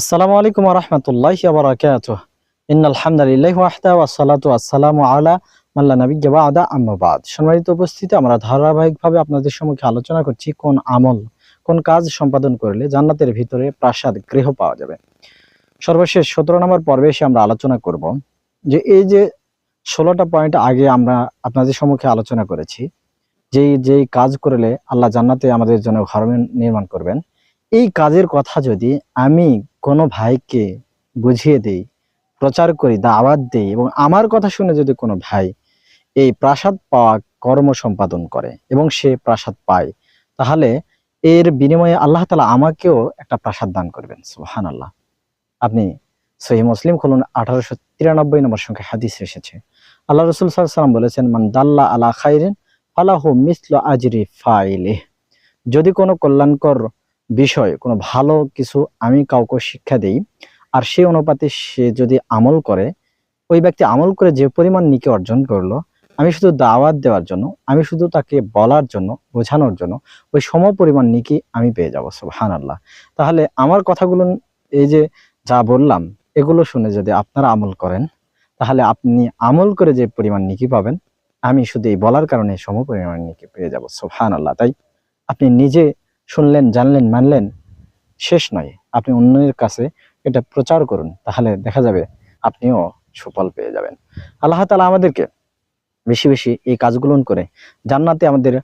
আসসালামু আলাইকুম রহমতুল্লাহ বারাকাত ইন্নাল হামদুলিল্লাহ ওয়াহদা ওয়াসসালাতু ওয়াসসালামু আলা মাল্লা নবিয়্যা বা'দা আম্মা বাদ। সম্মানিত উপস্থিতি, আমরা ধারাবাহিকভাবে আপনাদের সম্মুখে আলোচনা করছি কোন আমল, কোন কাজ সম্পাদন করলে জান্নাতের ভিতরে প্রাসাদ গৃহ পাওয়া যাবে। সর্বশেষ সতেরো নম্বর পর্বে এসে আমরা আলোচনা করব যে এই যে ষোলোটা পয়েন্ট আগে আমরা আপনাদের সম্মুখে আলোচনা করেছি, যেই যেই কাজ করলে আল্লাহ জান্নাতে আমাদের জন্য ঘর নির্মাণ করবেন, এই কাজের কথা যদি আমি কোনো ভাইকে বুঝিয়ে দেই, প্রচার করি, দাওয়াত দেই এবং আমার কথা শুনে যদি কোনো ভাই এই প্রাসাদ পাওয়া কর্ম সম্পাদন করে এবং সে প্রাসাদ পায়, তাহলে এর বিনিময়ে আল্লাহ তালা আমাকেও একটা প্রাসাদ দান করবেন। সুহান আল্লাহ আপনি সহি মুসলিম খুলুন আঠারোশো তিরানব্বই নম্বর সংখ্যা হাদিস এসেছে। আল্লাহ রসুল সাল্লাম বলেছেন, মান দাল্লা আলা খাইরিন ফালাহু মিসল আজরি ফাইলে যদি কোনো কল্যাণকর বিষয় কোনো ভালো কিছু আমি কাউকে শিক্ষা দেই, আর সেই অনুপাতে সে যদি আমল করে, ওই ব্যক্তি আমল করে যে পরিমাণ নিকে অর্জন করল, আমি শুধু দাওয়াত দেওয়ার জন্য, আমি শুধু তাকে বলার জন্য, বোঝানোর জন্য, ওই সম পরিমাণ নিকি আমি পেয়ে যাব সুবহান আল্লাহ তাহলে আমার কথাগুলো এই যে যা বললাম, এগুলো শুনে যদি আপনারা আমল করেন, তাহলে আপনি আমল করে যে পরিমাণ নিকি পাবেন, আমি শুধু এই বলার কারণে সম পরিমাণ নিকি পেয়ে যাব সুবহান আল্লাহ তাই আপনি নিজে শুনলেন, জানলেন, মানলেন, শেষ নয়। আপনি অন্যের কাছে এটা প্রচার করুন, তাহলে দেখা যাবে আপনিও সুফল পেয়ে যাবেন। আল্লাহ তালা আমাদেরকে বেশি বেশি এই কাজগুলো করে জান্নাতে আমাদের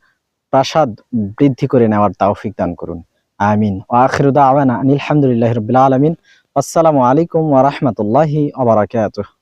প্রাসাদ বৃদ্ধি করে নেওয়ার তাওফিক দান করুন। আমিন। ও আখিরুদা আওয়ানা আনিল হামদুলিল্লাহ রবিল আলমিন। আসসালামু আলাইকুম ওয়া রাহমাতুল্লাহি ওয়া বারাকাতুহু।